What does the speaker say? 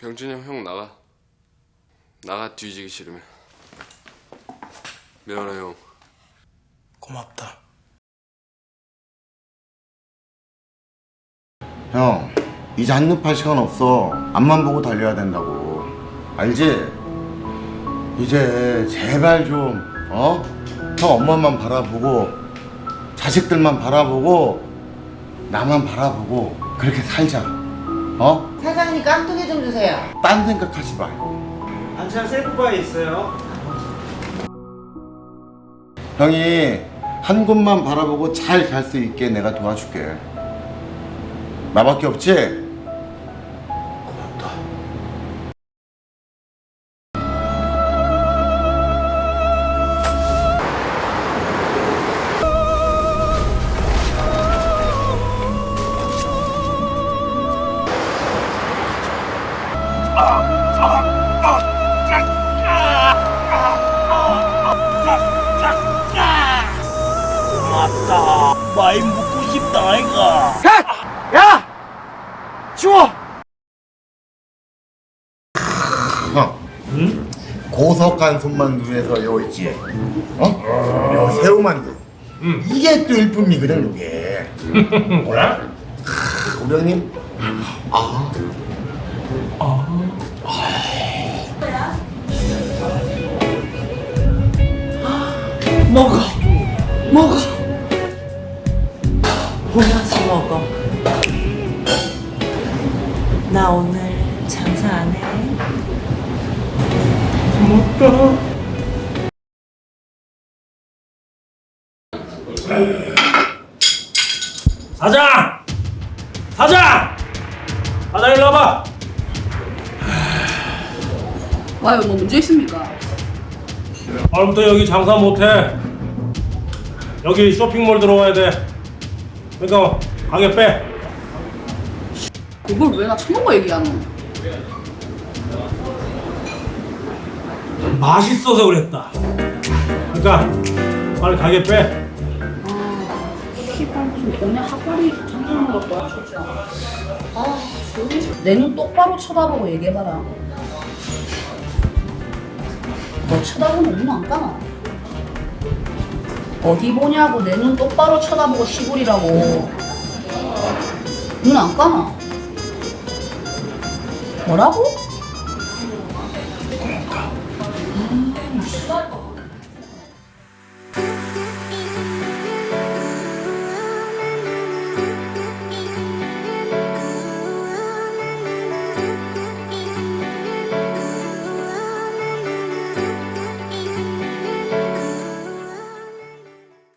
병준이 형, 형 나가. 나가 뒤지기 싫으면. 미안해 형. 고맙다. 형, 이제 한눈팔 시간 없어. 앞만 보고 달려야 된다고. 알지? 이제 제발 좀, 어? 형 엄마만 바라보고, 자식들만 바라보고, 나만 바라보고, 그렇게 살자. 어? 사장님 깐풍기 좀 주세요. 딴 생각하지 말고. 안찬 셀프바에 있어요. 형이 한 곳만 바라보고 잘 갈 수 있게 내가 도와줄게. 나밖에 없지? 고맙다. 많이 묻고 싶다 아이가. 야! 치워! 형. 고석한 손만두에서 요 있지? 어? 요 새우만두. 이게 또 일품이거든, 이게. 뭐야? 우리 형님. 먹어. 먹어. 보면서 먹어. 나 오늘 장사 안 해. 사장! 사장! 사장 일로 와봐. 와요 뭐 문제 있습니까? 오늘부터 여기 장사 못해. 여기 쇼핑몰 들어와야 돼. 그러니까 가게 빼. 그걸 왜 나 처먹은 거 얘기하노? 맛있어서 그랬다. 그러니까 빨리 가게 빼. 아, 씨발 무슨 동네 학벌이 장사하는 걸 거야 진짜. 아, 내눈 똑바로 쳐다보고 얘기해봐라. 너 쳐다보면 눈 안 감아. 어디 보냐고 내 눈 똑바로 쳐다보고 시골이라고. 눈 안 감아. 뭐라고? 아, 씨발.